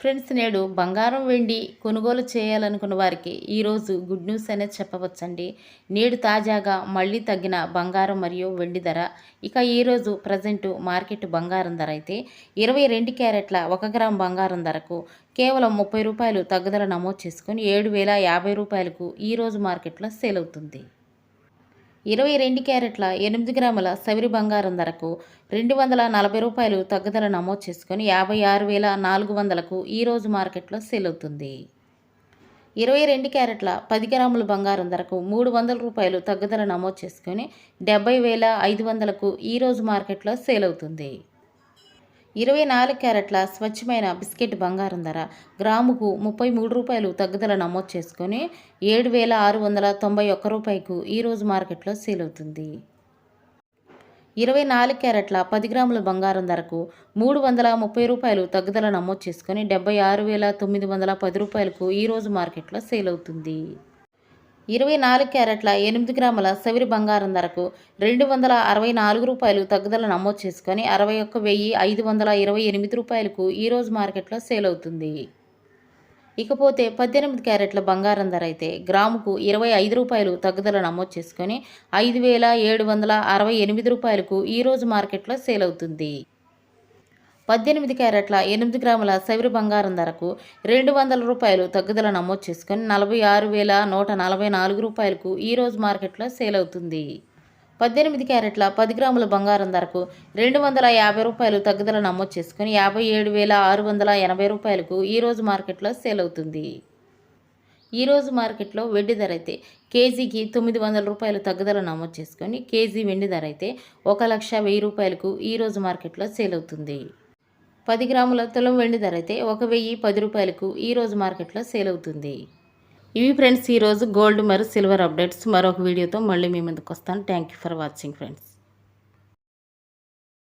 Friends నేడు బంగారం వెండి కొనుగోలు చేయాలనుకున్న వారికి ఈరోజు గుడ్ న్యూస్ అనేది చెప్పవచ్చండి. నేడు తాజాగా మళ్ళీ తగ్గిన బంగారం మరియు వెండి ధర. ఇక ఈరోజు ప్రజెంట్ మార్కెట్ బంగారం ధర అయితే ఇరవై రెండు క్యారెట్ల ఒక గ్రామ్ బంగారం ధరకు కేవలం ముప్పై రూపాయలు తగ్గుదల నమోదు చేసుకొని ఏడు వేల యాభై రూపాయలకు ఈరోజు మార్కెట్లో సేల్ అవుతుంది. ఇరవై రెండు క్యారెట్ల ఎనిమిది గ్రాముల సవిరి బంగారం ధరకు రెండు వందల నలభై రూపాయలు తగ్గుదల నమోదు చేసుకొని యాభై ఆరు వేల నాలుగు వందలకు ఈరోజు మార్కెట్లో సేల్ అవుతుంది. ఇరవై రెండు క్యారెట్ల పది గ్రాముల బంగారం ధరకు మూడు వందల రూపాయలు తగ్గుదల నమోదు చేసుకొని డెబ్బై వేల ఐదు వందలకు ఈరోజు మార్కెట్లో సేల్ అవుతుంది. ఇరవై నాలుగు క్యారెట్ల స్వచ్ఛమైన బిస్కెట్ బంగారం ధర గ్రాముకు ముప్పై మూడు రూపాయలు తగ్గుదల నమోదు చేసుకొని ఏడు వేల ఆరు వందల తొంభై ఒక్క రూపాయకు ఈరోజు మార్కెట్లో సేల్ అవుతుంది. ఇరవై నాలుగు క్యారెట్ల పది గ్రాముల బంగారం ధరకు మూడు వందల ముప్పై రూపాయలు తగ్గుదల నమోదు చేసుకొని డెబ్బై ఆరు వేల తొమ్మిది వందల పది రూపాయలకు ఈరోజు మార్కెట్లో సేల్ అవుతుంది. ఇరవై నాలుగు క్యారెట్ల ఎనిమిది గ్రాముల సవిరి బంగారం ధరకు రెండు వందల అరవై నాలుగు రూపాయలు తగ్గుదల నమోదు చేసుకొని అరవై ఒక్క వెయ్యి ఐదు వందల ఇరవై ఎనిమిది రూపాయలకు ఈరోజు మార్కెట్లో సేల్ అవుతుంది. ఇకపోతే పద్దెనిమిది క్యారెట్ల బంగారం ధర అయితే గ్రాముకు ఇరవై ఐదు రూపాయలు తగ్గుదల నమోదు చేసుకొని ఐదు వేల ఏడు వందల అరవై ఎనిమిది రూపాయలకు ఈరోజు మార్కెట్లో సేల్ అవుతుంది. పద్దెనిమిది క్యారెట్ల ఎనిమిది గ్రాముల సవిరి బంగారం ధరకు రెండు వందల రూపాయలు తగ్గుదల నమోదు చేసుకొని నలభై ఆరు వేల నూట నలభై నాలుగు రూపాయలకు ఈరోజు మార్కెట్లో సేల్ అవుతుంది. పద్దెనిమిది క్యారెట్ల పది గ్రాముల బంగారం ధరకు రెండు వందల యాభై రూపాయలు తగ్గుదల నమోదు చేసుకొని యాభై ఏడు వేల ఆరు వందల ఎనభై రూపాయలకు ఈరోజు మార్కెట్లో సేల్ అవుతుంది. ఈరోజు మార్కెట్లో వెండి ధర అయితే కేజీకి తొమ్మిది వందల రూపాయలు తగ్గుదల నమోదు చేసుకొని కేజీ వెండి ధర అయితే ఒక లక్ష వెయ్యి రూపాయలకు ఈరోజు మార్కెట్లో సేల్ అవుతుంది. పది గ్రాముల తులం వెండి ధర అయితే ఒక వెయ్యి పది రూపాయలకు ఈరోజు మార్కెట్లో సేల్ అవుతుంది. ఇవి ఫ్రెండ్స్ ఈరోజు గోల్డ్ మరియు సిల్వర్ అప్డేట్స్. మరొక వీడియోతో మళ్ళీ మీ ముందుకు వస్తాను. Thank you for watching friends